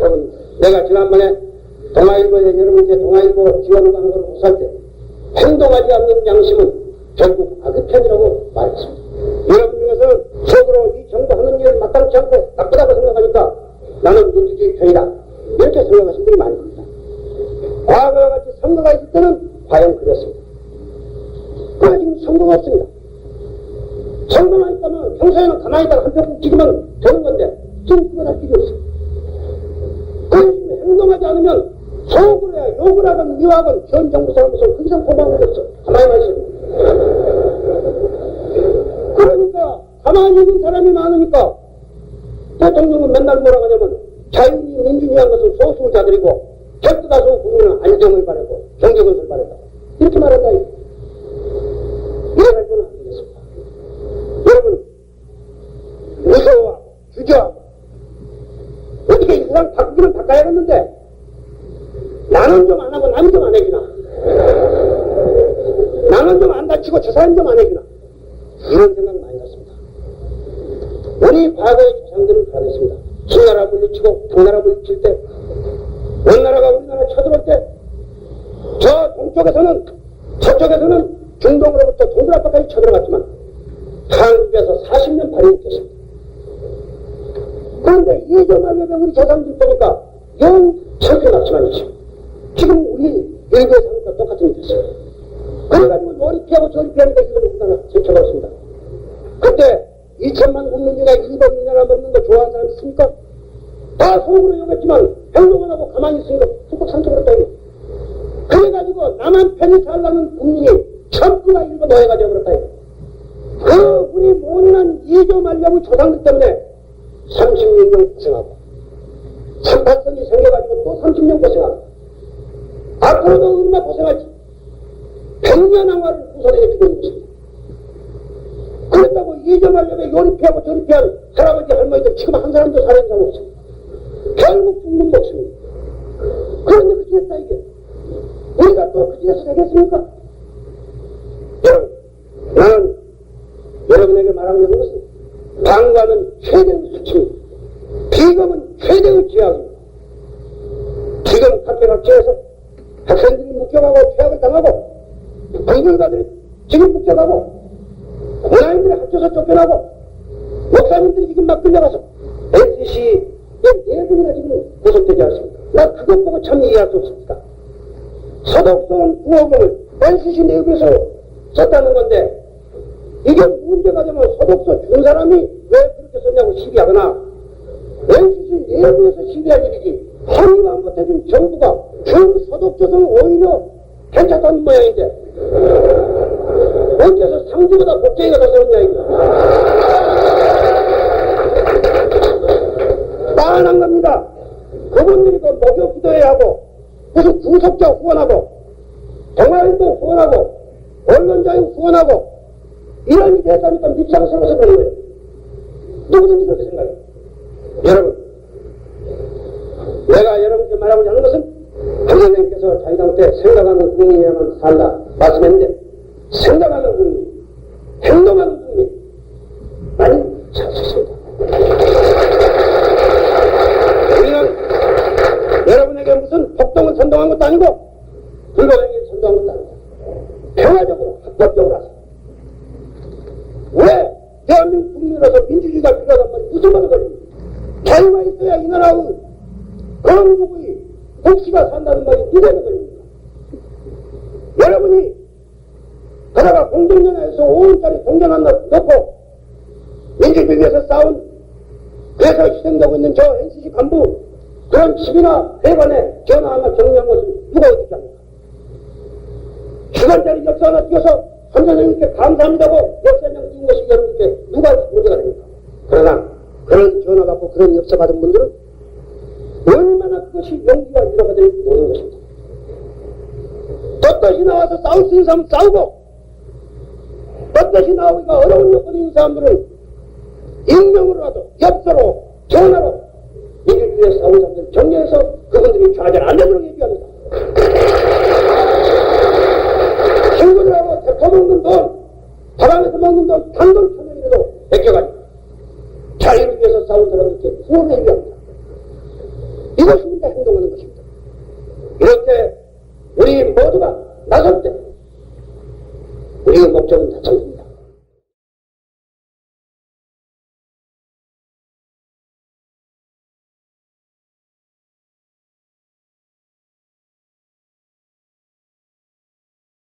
여러분, 내가 지난번에 동아일보에 여러분께 동아일보 지원 광고를 호소할 때 행동하지 않는 양심은 결국 악의 편이라고 말했습니다. 여러분 중에서는 속으로 이 정부 하는 일을 마땅치 않고 나쁘다고 생각하니까 나는 민주주의 편이다. 이렇게 생각하시는 분이 많이 겁니다. 과거와 같이 선거가 있을 때는 과연 그랬습니다. 그러나 지금 선거가 없습니다. 선거만 있다면 평소에는 가만히 있다가 한편 찍으면 되는 건데 지금 그걸 할 필요. 그 행동하지 않으면 속으로 해야 욕을 하든 미워하든 현 정부 사람으로서 그 이상 없어. 가만히 있어. 그러니까 가만히 있는 사람이 많으니까 대통령은 맨날 뭐라 하냐면 자유주의 민주주의한 것은 소수자들이고 절대 다수 국민은 안정을 바라고 경제건설 바란다. 이렇게 말한다. 이래가지고는 안 되겠습니다. 여러분, 무서워하고 주저하고 어떻게 이 세상 바꾸기는 바꿔야겠는데 나는 좀 안 하고 남은 좀 안 해주나 나는 좀 안 다치고 저 사람 좀안 해주나 이런 생각 많이 났습니다. 우리 과거의 조상들은 그랬습니다. 신나라 물리치고 당나라 물리칠 때 원나라가 우리나라 쳐들어올 때 저 동쪽에서는 서쪽에서는 중동으로부터 동굴 앞까지 쳐들어갔지만 한국에서 40년 발행됐습니다. 그런데 예전말에 우리 조상들 보니까 영 철새 낙지만이지. 지금 우리 일부에 사니까 똑같은 일이 됐어요. 저리피하니까 이걸 우리나라 제쳐버렸습니다. 그때 2천만 국민들이 일본 우리나라 먹는 거 좋아하는 사람 있습니까? 다 속으로 욕했지만 행동을 하고 가만히 있으니까 툭툭 삼켜버렸다. 그래가지고 나만 편히 살라는 국민이 전부가 일본 노예가 되어 버렸다. 이거. 그 우리 모인한 이조 말려고 조상들 때문에 36년 고생하고 38선이 생겨가지고 또 30년 고생하고 앞으로도 얼마나 고생하지 100년 항화를 구설해 주고 있는 것입니다. 그렇다고 이조 말려면 요리피하고 저리피한 할아버지 할머니들 지금 한 사람도 살아있는 사람 없어 결국 죽는 목숨입니다. 그런데 했다 이게 우리가 또 그중에서 되겠습니까? 여러분 나는 여러분에게 말하는 것은 방과는 최대의 수치입니다. 비금은 최대의 죄악입니다. 지금 각계각지에서 학생들이 묵혀가고 퇴학을 당하고 공들가들이 지금 묵혀가고 문화인들이 학교에서 쫓겨나고 목사님들이 지금 막 끌려가서 NCC에 네 분이나 지금 구속되지 않습니까? 나 그것 보고 참 이해할 수 없습니다. 서독성 구호금을 NCC 내부에서 썼다는 건데 이게 문제가 되면 소독서 준 사람이 왜 그렇게 썼냐고 시비하거나 NCC 내부에서 시비할 일이지 허위만 못해준 정부가 준 소독조서는 오히려 괜찮다는 모양인데 어째서 상주보다 복제가 더 세웠냐 이거 뻔한 겁니다 그분들이 그 목욕 기도해야 하고 무슨 구속자 후원하고 동아일보 후원하고 언론자유 후원하고 이런 일이 했다니까 밉상스러워서 그런 거예요. 누구든지 그렇게 생각해요. 여러분, 내가 여러분께 말하고자 하는 것은 한 선생님께서 자유당 때 생각하는 국민이야만 산다 말씀했는데 생각하는 국민, 행동하는 국민 많이 찾으십니다. 우리는 여러분에게 무슨 폭동을 선동한 것도 아니고 불법행위를 선동한 것도 아닙니다. 평화적으로 합법적으로 하세요. 왜 대한민국 국민으로서 민주주의가 필요하단 말이 무슨 말을 걸립니까? 자유가 있어야 이 나라의 건국의 복지가 산다는 말이 누구에게 걸립니까? 여러분이 그러가 공정연합에서 5원짜리 공정 하나 넣고 민주주의 위해서 싸운 그래서 희생되고 있는 저 NCC 간부 그런 집이나 회관에 전화 하나 정리한 것은 누가 어떻게 합니까? 시간짜리 역사 하나 띄어서 선생님께 감사합니다고 역사장 띄운 것이 여러분께 누가 문제가 됩니까? 그러나 그런 전화 받고 그런 역사 받은 분들은 얼마나 그것이 용기와 위로가 될지 모르는 것입니다. 떳떳이 나와서 싸울 수 있는 사람은 싸우고 떳떳이 나오기가 어려운 여건이 있는 사람들은 익명으로라도 협조로 전화로 이를 위해 싸우는 사람들 정리해서 그분들이 좌절 안 되도록 얘기합니다. 친구들하고 대포먹는 돈 바람에서 먹는 돈 단돈 천원이라도 베껴가지고 자유를 위해서 싸운 사람들께 구원을 얘기합니다. 이것이 우리가 행동하는 것입니다.